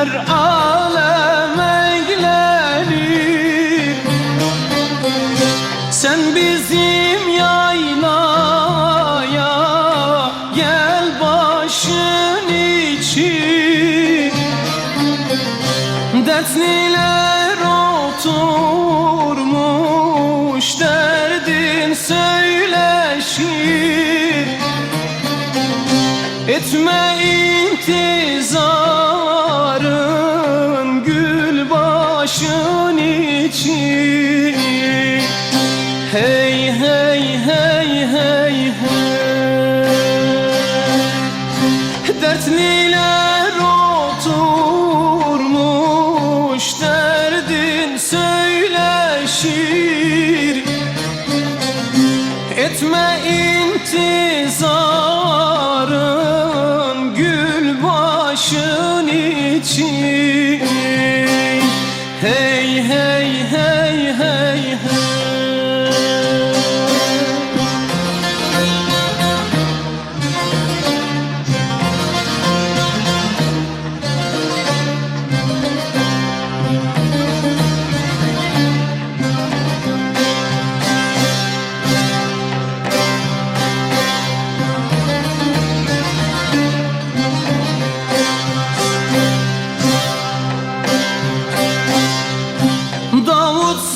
her alem eylerim Sen bizim yaylaya gel başın için. Dertliler oturmuş derdin söyleşir. Etme intizarın söyleşir Etme intizarın gül başın için. Hey hey hey hey hey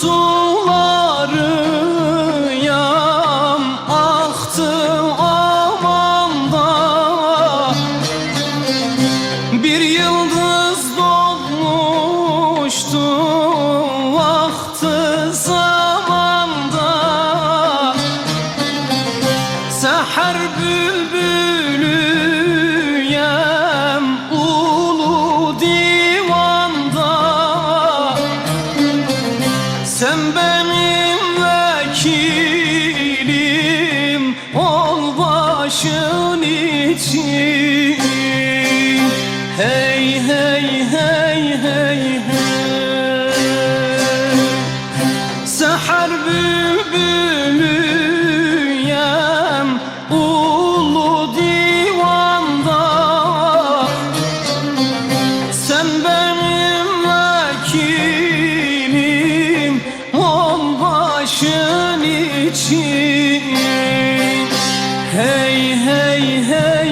suları yam aktı amanda Bir yıldız doğmuştu vakti zamanda. Seher bülbülüyem benim vekilim ol başın için başın için. Hey hey hey